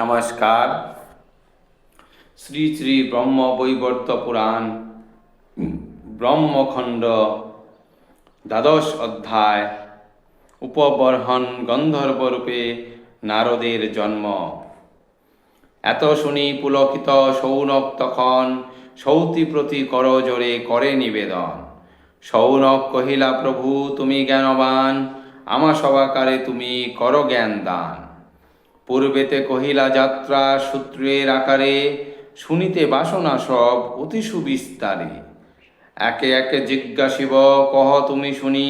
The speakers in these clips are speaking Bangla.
নমস্কার। শ্রী শ্রী ব্রহ্ম বৈবর্ত পুরাণ, ব্রহ্মখণ্ড, দ্বাদশ অধ্যায়, উপবর্হন গন্ধর্বরূপে নারদের জন্ম। এত শুনি পুলকিত সৌনক তখন সৌতি প্রতি করজোরে করে নিবেদন। সৌনক কহিলা, প্রভু, তুমি জ্ঞানবান আমা সবাকারে তুমি কর জ্ঞান দান পূর্বেতে কহিলা যাত্রা সূত্রের আকারে, শুনিতে বাসনা সব অতি সুবিস্তারে। একে একে জিজ্ঞাসিব, কহ তুমি শুনি,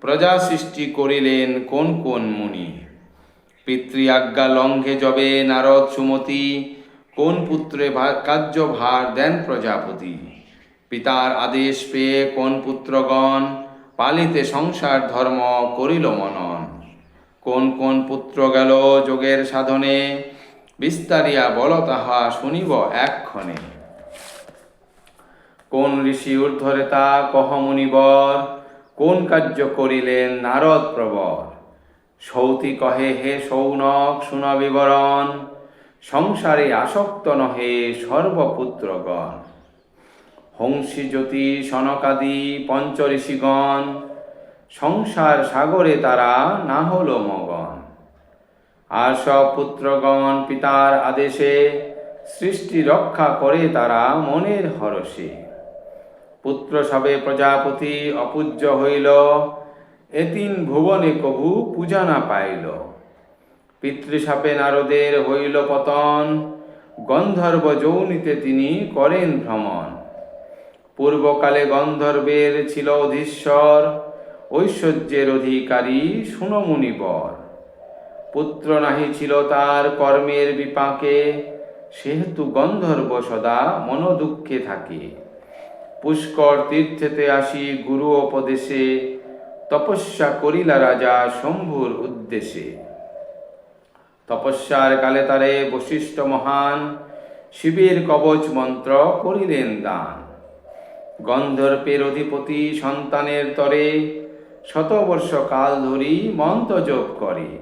প্রজা সৃষ্টি করিলেন কোন কোন মুনি? পিতৃ আজ্ঞা লঙ্ঘে যবে নারদ সুমতি, কোন পুত্রে কার্যভার দেন প্রজাপতি? পিতার আদেশ পেয়ে কোন পুত্রগণ, পালিতে সংসার ধর্ম করিল মনন? কোন কোন পুত্র গেল যোগের সাধনে? বিস্তারিয়া বল তাহা শুনিব এক্ষণে। কোন ঋষি ঊর্ধ্বরে তা কহ মুনিবর? কোন কার্য করিলেন নারদ প্রবর? সৌতি কহে, হে সৌনক, শুন বিবরণ। সংসারে আসক্ত নহে সর্বপুত্রগণ। হংসী জ্যোতি, সনকাদি পঞ্চ ঋষিগণ সংসার সাগরে তারা না হল মগন। আর সব পুত্রগণ পিতার আদেশে সৃষ্টি রক্ষা করে তারা মনের হরষে। পুত্র সবে প্রজাপতি অপূজ্য হইল এতিন ভুবনে কভু পূজা না পাইল। পিতৃসাপে নারদের হইল পতন, গন্ধর্ব যৌনিতে তিনি করেন ভ্রমণ। পূর্বকালে গন্ধর্বের ছিল অধীশ্বর ঐশ্বর্যের অধিকারী সুনমুনিবর পুত্র নাহি ছিল তার কর্মের বিপাকে, সেহেতু গন্ধর্ব সদা মনোদুঃখে থাকে। পুষ্কর তীর্থেতে আসি গুরু উপদেশে, তপস্যা করিলা রাজা শম্ভুর উদ্দেশ্যে তপস্যার কালে তারে বশিষ্ঠ মহান শিবের কবচ মন্ত্র করিলেন দান। গন্ধর্পের অধিপতি সন্তানের তরে শতবর্ষ কাল ধরি মন্ত্র জপ করে।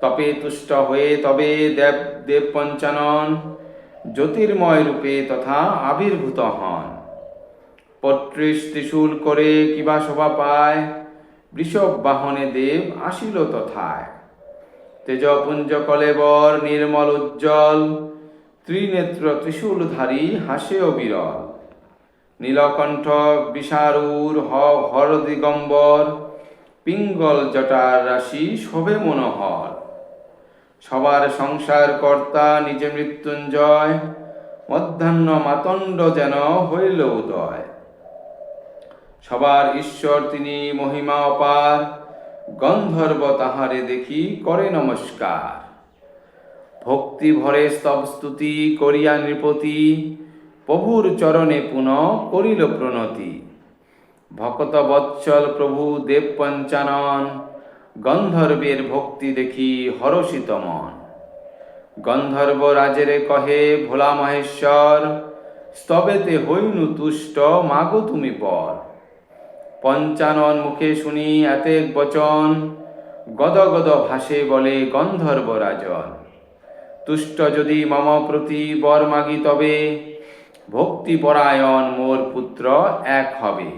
তপে তুষ্ট হয়ে তবে দেব দেব পঞ্চানন, জ্যোতির্ময় রূপে তথা আবির্ভূত হন। পত্রিশ ত্রিশূল করে কিবা শোভা পায়, বৃষভ বাহনে দেব আসিল তথায়। তেজপুঞ্জ কলেবর নির্মল উজ্জ্বল, ত্রিনেত্র ত্রিশূলধারী হাসেও বিরল। নীলকণ্ঠ, বিশারুর, হ হর দিগম্বর পিঙ্গল জটার রাশি শোভে মনোহর। সবার সংসার কর্তা নিজে মৃত্যুঞ্জয়, মধ্যাহ্ন মাতণ্ড যেন হইল উদয়। সবার ঈশ্বর তিনি মহিমা অপার, গন্ধর্ব তাহারে দেখি করে নমস্কার। ভক্তি ভরে স্তব স্তুতি করিয়া নৃপতি প্রভুর চরণে পুনঃ করিল প্রণতি। ভকত বৎসল প্রভু দেব পঞ্চানন, গন্ধর্বের ভক্তি দেখি হরষিত মন। গন্ধর্ব রাজেরে কহে, ভোলা মহেশ্বর, স্তবেতে হইনু তুষ্ট, মাগো তুমি পর? পঞ্চানন মুখে শুনি এতেক বচন, গদ গদ ভাসে বলে, গন্ধর্ব রাজন, তুষ্ট যদি মম প্রতি বর মাগি তবে ভক্তিপরায়ণ মোর পুত্র এক হবে।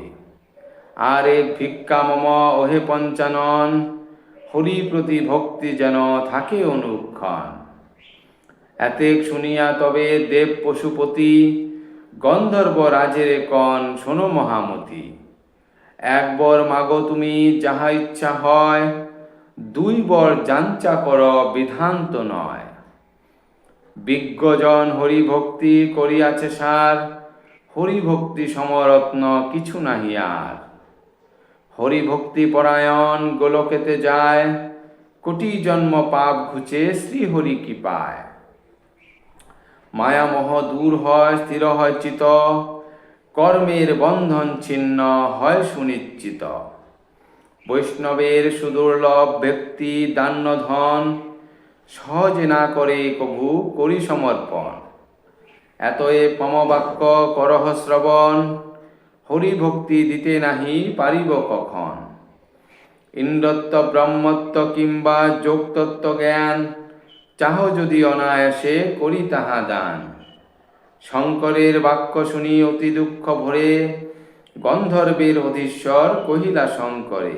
আর ভিক্ষা মম ওহে পঞ্চানন হরি প্রতি ভক্তি যেন থাকে অনুক্ষণ। এতেক শুনিয়া তবে দেব পশুপতি, গন্ধর্ব রাজের কন শোনো মহামতি। একবার মাগো তুমি যাহা ইচ্ছা হয় দুই বর যাঞ্চা কর বিধান্ত নয়। বিজ্ঞজন হরিভক্তি করিয়াছে সার। হরিভক্তি সমরত্ন কিছু নাহি আর। হরিভক্তি পরায়ণ গোলকেতে যায়। কোটি জন্ম পাপ ঘুচে শ্রীহরি কি পায়? মায়ামোহ দূর হয়, স্থির হয় চিত কর্মের বন্ধন ছিন্ন হয় সুনিশ্চিত। বৈষ্ণবের সুদুর্লভ ব্যক্তি দান্য ধন সহজে না করে কভু করি সমর্পণ। এতএ পমবাক্য করহ শ্রবণ হরিভক্তি দিতে নাহি পারিব কখন। ইন্দ্রত্ব ব্রহ্মত্ব কিংবা যোগতত্ত্ব জ্ঞান, চাহ যদি অনায়াসে করি তাহা দান। শঙ্করের বাক্য শুনি অতি দুঃখ ভরে, গন্ধর্বের অধীশ্বর কহিলা শঙ্করে।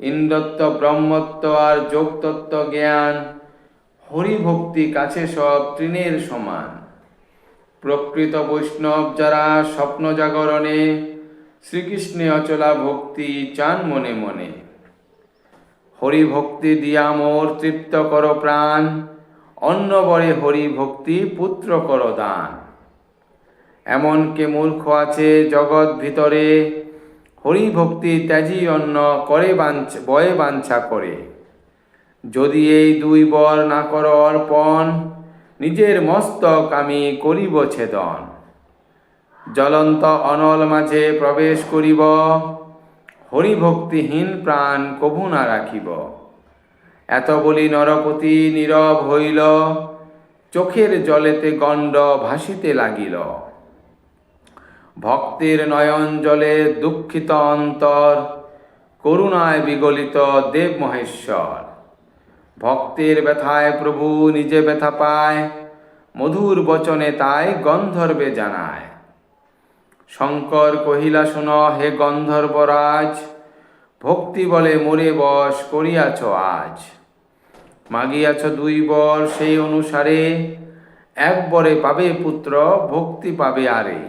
ইন্দ্রত্ব ব্রহ্মত্ব আর যোগতত্ত্ব জ্ঞান হরিভক্তি কাছে সব তৃণের সমান। প্রকৃত বৈষ্ণব যারা স্বপ্ন জাগরণে, শ্রীকৃষ্ণে অচলা ভক্তি চান মনে মনে। হরি ভক্তি দিয়া মোর তৃপ্ত কর প্রাণ অন্য বরে হরি ভক্তি পুত্র কর দান। এমন কে মূর্খ আছে জগৎ ভিতরে হরি ভক্তি ত্যাজি অন্য করে বাঞ্ছ, বয়ে বাঞ্ছা করে। যদি এই দুই বর না কর অর্পণ, নিজের মস্তক আমি করিব ছেদন। জ্বলন্ত অনল মাঝে প্রবেশ করিব, হরিভক্তিহীন প্রাণ কভু না রাখিব। এত বলি নরপতি নীরব হইল, চোখের জলেতে গণ্ড ভাসিতে লাগিল। ভক্তের নয়ন জলে দুঃখিত অন্তর, করুণায় বিগলিত দেব মহেশ্বর। ভক্তের ব্যথায় প্রভু নিজে ব্যথা পায়, মধুর বচনে তাই গন্ধর্বে জানায়। শঙ্কর কহিলা, শুন, হে গন্ধর্বরাজ ভক্তি বলে মোরে বস করিয়াছ আজ। মাগিয়াছ দুই বর সেই অনুসারে, এক বরে পাবে পুত্র, ভক্তি পাবে আরে।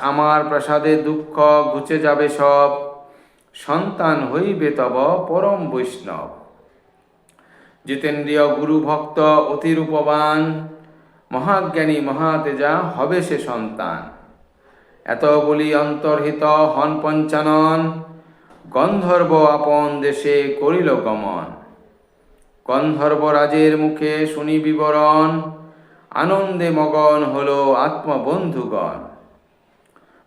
আমার প্রাসাদে দুঃখ ঘুচে যাবে সব, সন্তান হইবে তব পরম বৈষ্ণব। জিতেন্দ্রীয় গুরু ভক্ত অতিরূপবান, মহাজ্ঞানী মহাতেজা হবে সে সন্তান। এত বলি অন্তর্হিত হন পঞ্চানন, গন্ধর্ব আপন দেশে করিল গমন। গন্ধর্ব রাজের মুখে শুনি বিবরণ, আনন্দে মগন হল আত্মবন্ধুগণ।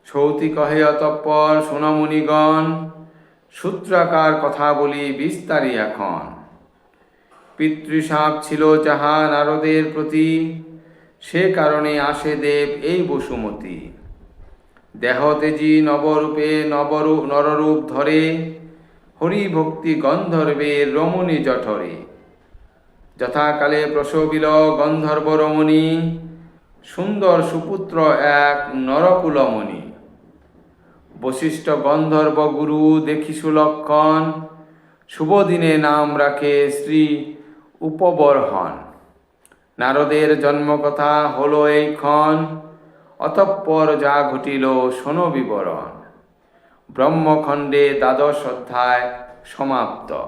সৌতি কহে অতঃপর সোনমুনিগণ সূত্রাকার কথা বলি বিস্তারি এখন। পিতৃসাপ ছিল যাহা নারদের প্রতি। সে কারণে আসে দেব এই বসুমতী। দেহ তেজি নবরূপে নবরূপ, নররূপ ধরে হরি ভক্তি গন্ধর্বের রমণী জঠরে। যথাকালে প্রসবিল গন্ধর্ব রমণী, সুন্দর সুপুত্র এক নরকুলমণি। বশিষ্ঠ গন্ধর্ব গুরু দেখি সুলক্ষণ শুভ দিনে নাম রাখে শ্রী উপবর হন। নারদের জন্মকথা হল এই ক্ষণ, অতঃপর যা ঘটিল শোনো বিবরণ। ব্রহ্মখণ্ডে দ্বাদশ অধ্যায় সমাপ্ত।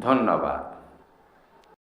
ধন্যবাদ।